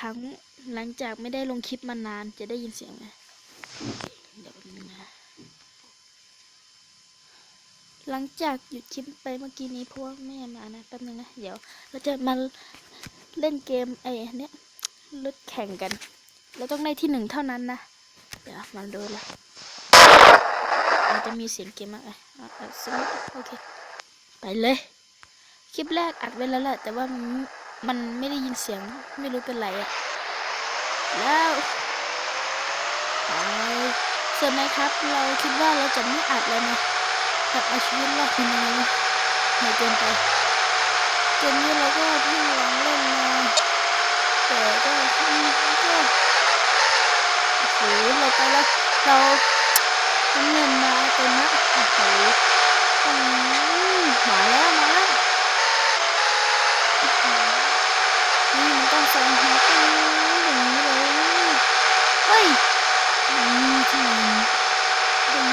ทั้งหลังจากไม่ได้ลงคลิปมานานจะได้ยินเสียงไหมเดี๋ยวนึงนะหลังจากหยุดคลิปไปเมื่อกี้นี้เพราะว่าแม่มานะแป๊บนึงนะเดี๋ยว เราจะมาเล่นเกมไอ้เนี้ยรถแข่งกัน เราต้องได้ที่หนึ่งเท่านั้นนะ เดี๋ยวมาดูละมันจะมีเสียงเกมมากเลยอะอะสมมติโอเค ไปเลย คลิปแรกอัดไว้แล้วแหละแต่ว่ามัน มันไม่ได้ยินเสียงไม่รู้เป็นไรอะแล้วไปส่วนไหมครับ เราคิดว่าเราจะไม่อัดแล้วนะแบบอาชีวิตรอดเป็นยังไงนะเหนื่อยเกินไปเกมนี้เราก็เพิ่งลองเล่นมาแต่ก็อืมก็โอ้โหเราไปแล้วเราเอาเงินมาเต็มละโอ้โหมมาแล้วมาแล้ว นี่มันต้องหัวตึ้งอย่างนี้เลยเฮ้ยนี่ที่หนึ่งดึง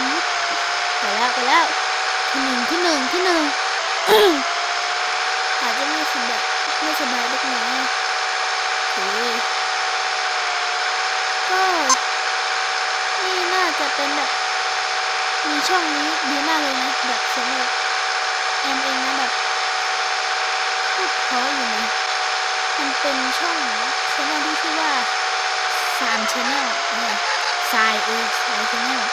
ไปแล้วไปแล้วที่หนึ่งที่หนึ่งที่หนึ่งอาจจะไม่สบายไม่สบายเล็กน้อยโอเคก็นี่น่าจะเป็นแบบมีช่องนี้ดีมากเลยนะแบบสำหรับแอมเองนะแบบพูดเพราะอยู่นะ มันเป็นช่องช่องที่ชื่อว่าสามชแนลเนี่ยสายเอสายชแนล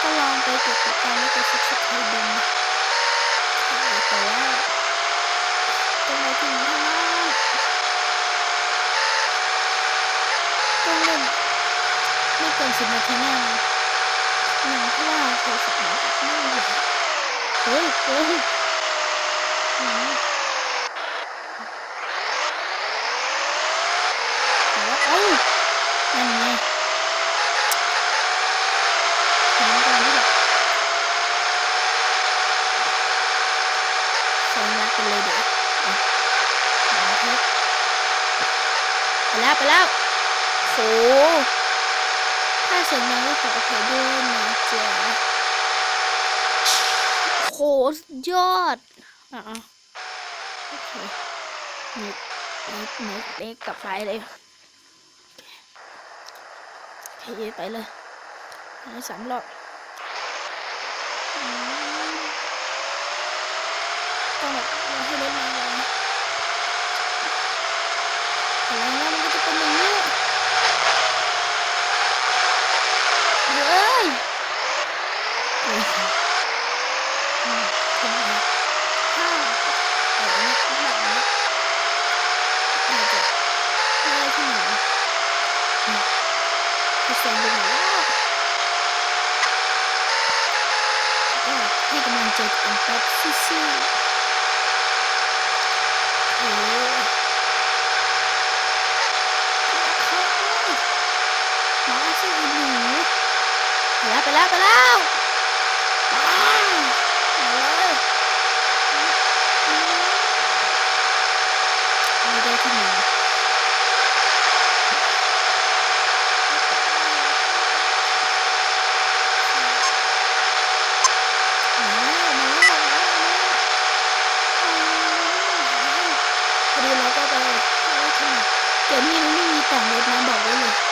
ก็ลองไปกดติดตามและกดซับสไครต์ดูนะแต่ว่าต้องไปถึงเท่านั้นต้องเล่นไม่เกินสิบนาทีแน่นอนหนึ่งเพราะว่าโทรศัพท์มันไม่ไหวเฮ้ยเฮ้ยอืม แล้วเอ้ยนั่นไงเห็นก่อนที่แบบ ใช้งัดไปเลยเดี๋ยวไปแล้วไปแล้วโหถ้าเสียงดังก็ขออภัยด้วยนะจ๊ะโหสุดยอดอะโอเคนิดนิดนิดเล็กกับไฟเลยโอเคไปเลยให้สามรอบอืม ต้องแบบให้รถมาเลยแต่แล้วมันก็จะเป็นอย่างนี้เฮ้ยเฮ้ยอืมทำไมห้าแต่อันนี้แบบนี้อาจจะไม่ได้ที่ไหนอืมไปแซงไปหมดแล้วก็ให้กำลังใจตัวเองแป๊บสู้ๆโอ้มาสิอีหนูไปแล้วไปแล้วไปแล้วไปมาเลยไม่ได้ที่หนึ่ง มาแล้วมาแล้วมาแล้ว พอดีเราก็ไปเอาไว้ขนาดเดี๋ยวนี้มันไม่มีแต่งรถนะบอกไว้เลย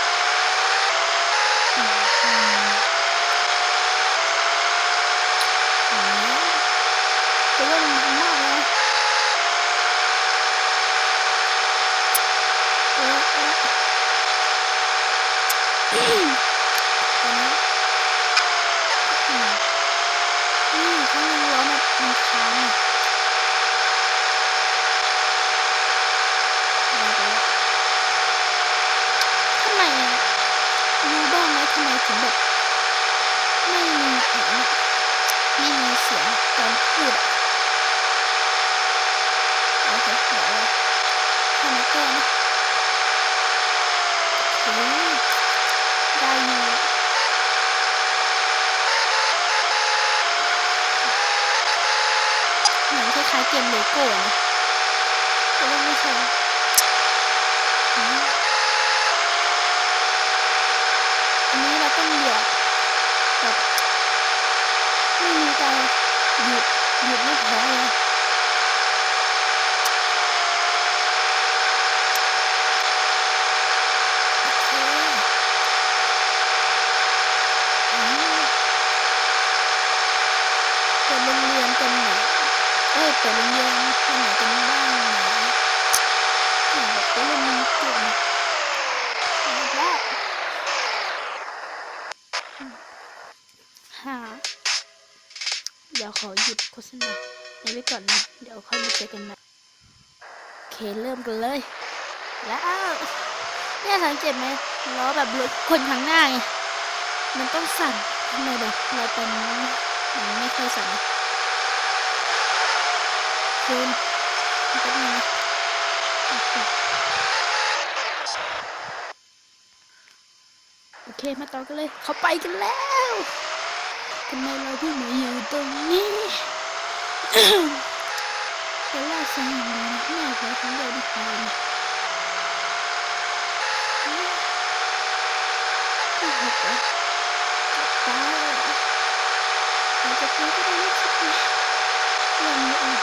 นนี้อืมนี่ข้างในล้มมันค้างอะอะไรไปแล้วทำไมรู้บ้างไหมทำไมถึงแบบไม่มีเสียงอะไม่มีเสียงตอนพูดอะ ล้ายๆเกมเลโก้นะแต่ว่าไม่ใช่องอันนี้เราต้องเหยียบแบบไม่มีการหยุดหยุดไม่พอเลย ไปโรงเรียนไปไหนกันบ้างนะอยากแบบไปเล่นมินิเกมนะเอาละหาเดี๋ยวขอหยุดโฆษณาในไว้ก่อนนะ เดี๋ยวค่อยมาเจอกันใหม่โอเคเริ่มกันเลย แล้วเนี่ยสังเกตไหมล้อแบบรถคนข้างหน้าไงมันต้องสั่นทำไมแบบเราตอนนี้มันไม่ค่อยสั่น คืนแป๊บนึงนะโอเคมาต่อกันเลย เขาไปกันแล้วทำไมเราเพิ่งมาอยู่ตรงนี้แต่ว่าสั่งอย่างนี้นะแม่ขอครั้งเดียวดีกว่านะก็หกแล้วตายเลยอาจจะเพื่อก็ได้ไม่คิดนะเรื่อง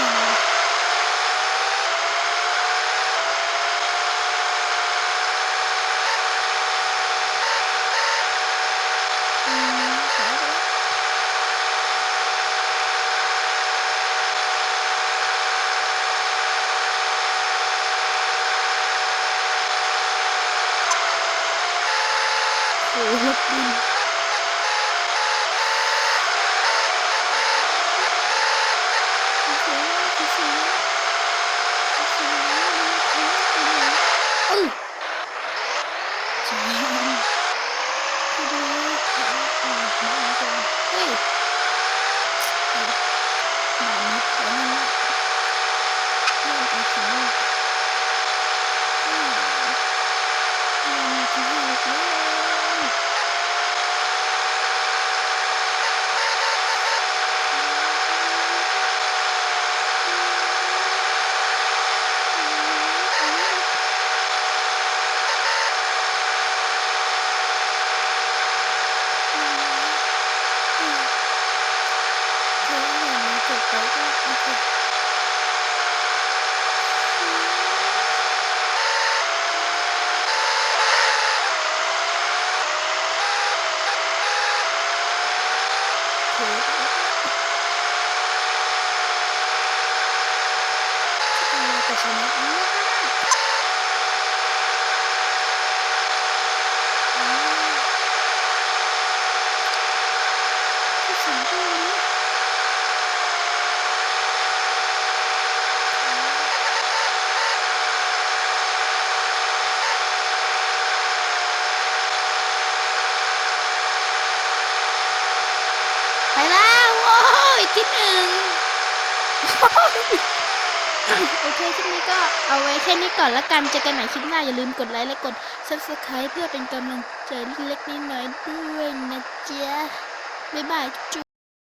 โอ้ร ไปก็โอเคโอเคเราจะชนะนะอ่าที่สองก็รู้ ไป แล้วโอ้ยที่หนึ่งโอเคคลิปนี้ก็เอาไว้แค่นี้ก่อนละกันเจอกันใหม่คลิปหน้าอย่าลืมกดไลค์และกด subscribe เพื่อเป็นกำลังใจเล็กๆน้อยๆด้วยนะจ๊ะบ๊ายบายจุ๊